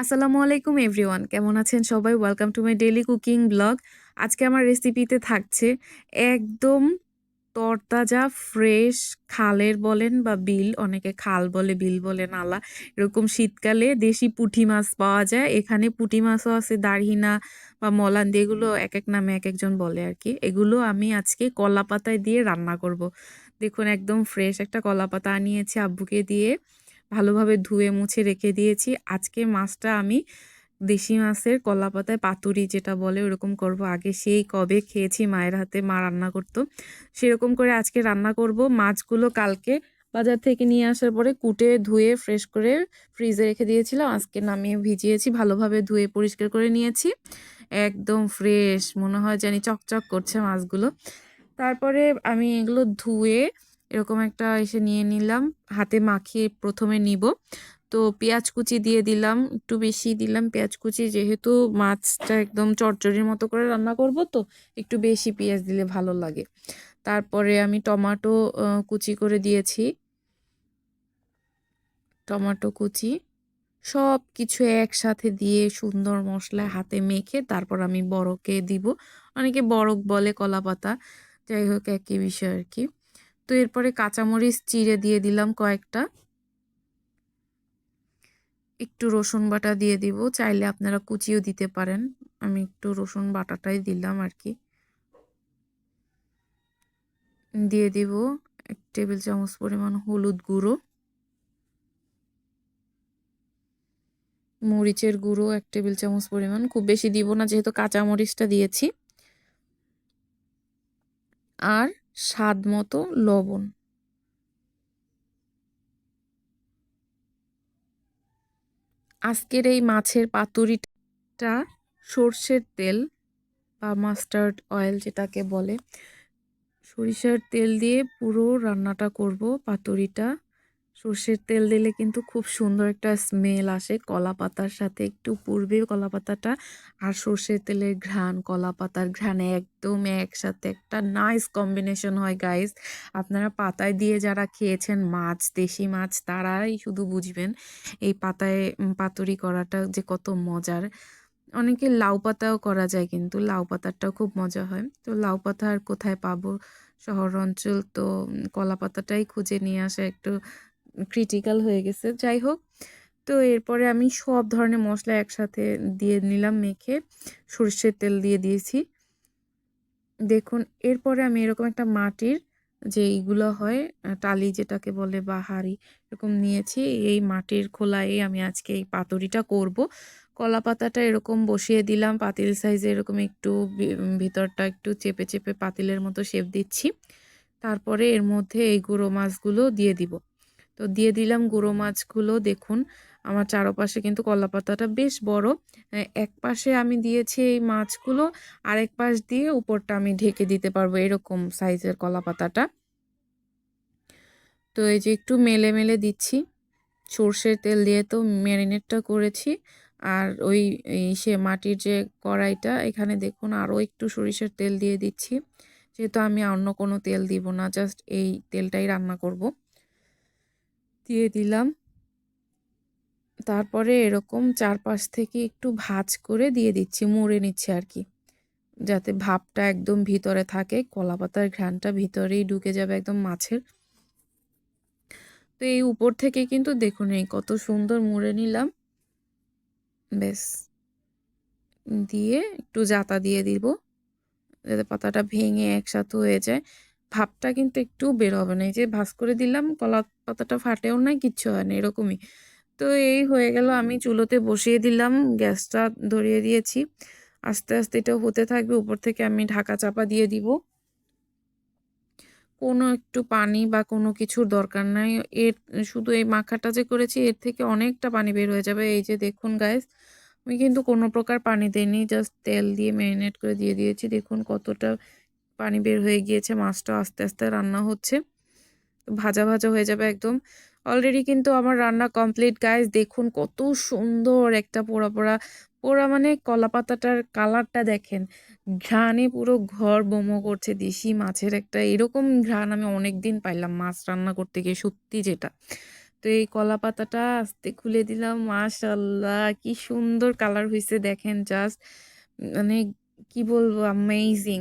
আসসালামু আলাইকুম, এভরিওয়ান। কেমন আছেন সবাই? Welcome to my daily cooking blog আজকে আমার রেসিপিতে থাকছে একদম তরতাজা ফ্রেশ খালের বলেন বা বিল, অনেকে খাল বলে, বিল বলে নালা, এরকম শীতকালে দেশি পুঁটি মাছ পাওয়া যায়। এখানে পুঁটি মাছও আছে, দারহিনা বা মলান্দি এগুলো এক এক নামে এক একজন বলে আর কি। এগুলো আমি আজকে কলা পাতায় দিয়ে রান্না করব। দেখুন, একদম ফ্রেশ একটা কলা পাতা আনিয়েছি আব্বুকে দিয়ে। ভালোভাবে ধুয়ে মুছে রেখে দিয়েছি। আজকে মাছটা আমি দেশি মাছের কলা পাতায় পাতুরি যেটা বলে ওরকম করব। আগে সেই কবে খেয়েছি, মায়ের হাতে মা রান্না করতো। সেরকম করে আজকে রান্না করব। মাছগুলো কালকে বাজার থেকে নিয়ে আসার পরে কুটে, ধুয়ে ফ্রেশ করে ফ্রিজে রেখে দিয়েছিলাম। আজকে নামিয়ে ভিজিয়েছি, ভালোভাবে ধুয়ে পরিষ্কার করে নিয়েছি। একদম ফ্রেশ মনে হয় জানি চকচক করছে মাছগুলো। তারপরে আমি এগুলো ধুয়ে এরকম একটা এসে নিয়ে নিলাম। হাতে মাখিয়ে প্রথমে নিব। তো পেঁয়াজ কুচি দিয়ে দিলাম, একটু বেশি দিলাম পেঁয়াজ কুচি। যেহেতু মাছটা একদম চটচড়ির মতো করে রান্না করব তো, একটু বেশি পেঁয়াজ দিলে ভালো লাগে। তারপরে আমি টমাটো কুচি করে দিয়েছি। টমাটো, কুচি সব কিছু একসাথে দিয়ে সুন্দর মশলায় হাতে মেখে তারপর আমি বরকে দিব। অনেকে বরক বলে কলা পাতা যাই হোক, একই বিষয় আর কি। তো এরপরে কাঁচামরিচ চিড়ে দিয়ে দিলাম কয়েকটা। একটু রসুন বাটা দিয়ে দিব, চাইলে আপনারা কুচিও দিতে পারেন। আমি একটু রসুন বাটাটাই দিলাম আর কি। দিয়ে দিব এক টেবিল চামচ পরিমাণ হলুদ গুঁড়ো। মরিচের গুঁড়ো এক টেবিল চামচ পরিমাণ। খুব বেশি দিব না, যেহেতু কাঁচা মরিচটা দিয়েছি। আর স্বাদ মতো লবণ। আজকের এই মাছের পাতুরিটা সর্ষের তেল বা মাস্টার্ড অয়েল যেটাকে বলে, সরিষার তেল দিয়ে পুরো রান্নাটা করব পাতুরিটা। সর্ষের তেল দিলে কিন্তু খুব সুন্দর একটা স্মেল আসে। কলা পাতার সাথে একটু পূর্বে কলা পাতাটা আর সর্ষের তেলের ঘ্রাণ কলা পাতার ঘ্রাণে একদম একসাথে একটা নাইস কম্বিনেশন হয় গাইস আপনারা পাতায় দিয়ে যারা খেয়েছেন মাছ, দেশি মাছ, তারাই শুধু বুঝবেন এই পাতায় পাতুরি করাটা যে কত মজার। অনেকে লাউ পাতাও করা যায় কিন্তু লাউ পাতাটাও খুব মজা হয়। তো লাউ পাতা আর কোথায় পাবো? শহর অঞ্চল তো কলা পাতাটাই খুঁজে নিয়ে আসা একটু ক্রিটিক্যাল হয়ে গেছে, যাই হোক। তো এরপরে আমি সব ধরনের মশলা একসাথে দিয়ে নিলাম, মেখে সর্ষের তেল দিয়ে দিয়েছি। দেখুন, এরপরে আমি এরকম একটা মাটির যে এইগুলো হয় টালি যেটাকে বলে বা হাড়ি, এরকম নিয়েছি। এই মাটির খোলায় আমি আজকে এই পাতুরিটা করব। কলা পাতাটা এরকম বসিয়ে দিলাম, পাতিল সাইজে এরকম একটু ভিতরটা একটু চেপে চেপে পাতিলের মতো শেপ দিচ্ছি। তারপরে এর মধ্যে এই গুঁড়ো মাছগুলো দিয়ে দিব। তো দিয়ে দিলাম গুঁড়ো মাছগুলো। দেখুন, আমার চারপাশে কিন্তু কলা পাতাটা বেশ বড়। এক পাশে আমি দিয়েছি এই মাছগুলো, আরেক পাশ দিয়ে উপরটা আমি ঢেকে দিতে পারব এরকম সাইজের কলা পাতাটা তো এই যে একটু মেলে মেলে দিচ্ছি। সর্ষের তেল দিয়ে তো ম্যারিনেটটা করেছি। আর ওই সে মাটির যে কড়াইটা, এখানে দেখুন আরও একটু সরিষার তেল দিয়ে দিচ্ছি। যেহেতু আমি অন্য কোনো তেল দিব না, জাস্ট এই তেলটাই রান্না করব। দিয়ে দিলাম। তারপরে এরকম চারপাশ থেকে একটু ভাজ করে দিয়ে দিচ্ছি, মুড়ে নিচ্ছে আর কি। যাতে ভাবটা একদম ভিতরে থাকে কলা পাতার ঘ্রানটা ভিতরেই ঢুকে যাবে একদম মাছের। তো এই উপর থেকে কিন্তু দেখুন এই কত সুন্দর মুড়ে নিলাম। বেশ দিয়ে একটু জাতা দিয়ে দিব, যাতে পাতাটা ভেঙে একসাথে হয়ে যায়। ভাবটা কিন্তু একটু বের হবে না। এই যে ভাস করে দিলাম কলা পাতাটা ফাটেও নাই, কিচ্ছু হয় না, এরকমই। তো এই হয়ে গেল, আমি চুলোতে বসিয়ে দিলাম, গ্যাসটা ধরিয়ে দিয়েছি। আস্তে আস্তে এটা হতে থাকবে, উপর থেকে আমি ঢাকা চাপা দিয়ে দিব। কোনো একটু পানি বা কোনো কিছুর দরকার নাই। এর, শুধু এই মাখাটা যে করেছি, এর থেকে অনেকটা পানি বের হয়ে যাবে। এই যে দেখুন গ্যাস আমি কিন্তু কোনো প্রকার পানি দিইনি জাস্ট তেল দিয়ে ম্যারিনেট করে দিয়ে দিয়েছি। দেখুন কতটা পানি বের হয়ে গিয়েছে মাছটা আস্তে আস্তে রান্না হচ্ছে। ভাজা ভাজা হয়ে যাবে একদম। অলরেডি কিন্তু আমার রান্না কমপ্লিট গাইস দেখুন কত সুন্দর একটা পোড়া পোড়া পোড়া মানে কলা পাতাটার কালারটা দেখেন। ঘ্রাণে পুরো ঘর বোমো করছে, দেশি মাছের একটা এরকম ঘ্রাণ আমি অনেক দিন পাইলাম মাছ রান্না করতে গিয়ে, সত্যি যেটা। তো এই কলা পাতাটা আস্তে খুলে দিলাম মাশাল্লাহ কি সুন্দর কালার হয়েছে দেখেন জাস্ট মানে কি বলব অ্যামেজিং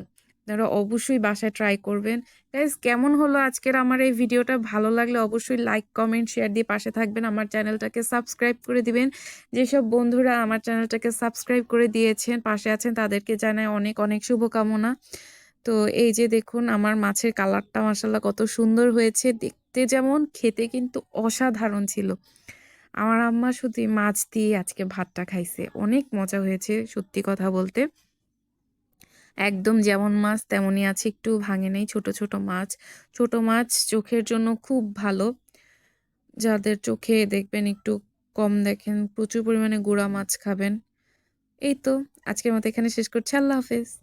আপনারা অবশ্যই বাসায় ট্রাই করবেন। গাইজ কেমন হলো আজকের আমার এই ভিডিওটা? ভালো লাগলে অবশ্যই লাইক কমেন্ট শেয়ার দিয়ে পাশে থাকবেন। আমার চ্যানেলটাকে সাবস্ক্রাইব করে দিবেন। যেসব বন্ধুরা আমার চ্যানেলটাকে সাবস্ক্রাইব করে দিয়েছেন, পাশে আছেন, তাদেরকে জানায় অনেক অনেক শুভকামনা। তো এই যে দেখুন, আমার মাছের কালারটা মাসাল্লাহ কত সুন্দর হয়েছে। দেখতে যেমন, খেতে কিন্তু অসাধারণ ছিল। আমার আম্মা শুধু মাছ দিয়ে আজকে ভাতটা খাইছে। অনেক মজা হয়েছে সত্যি কথা বলতে। একদম যেমন মাছ তেমনই আছে, একটু ভাঙে নেই, ছোট ছোট মাছ। ছোট মাছ চোখের জন্য খুব ভালো। যাদের চোখে দেখবেন একটু কম দেখেন, প্রচুর পরিমাণে গুঁড়া মাছ খাবেন। এই তো, আজকের মতো এখানে শেষ করছি। আল্লাহ হাফেজ।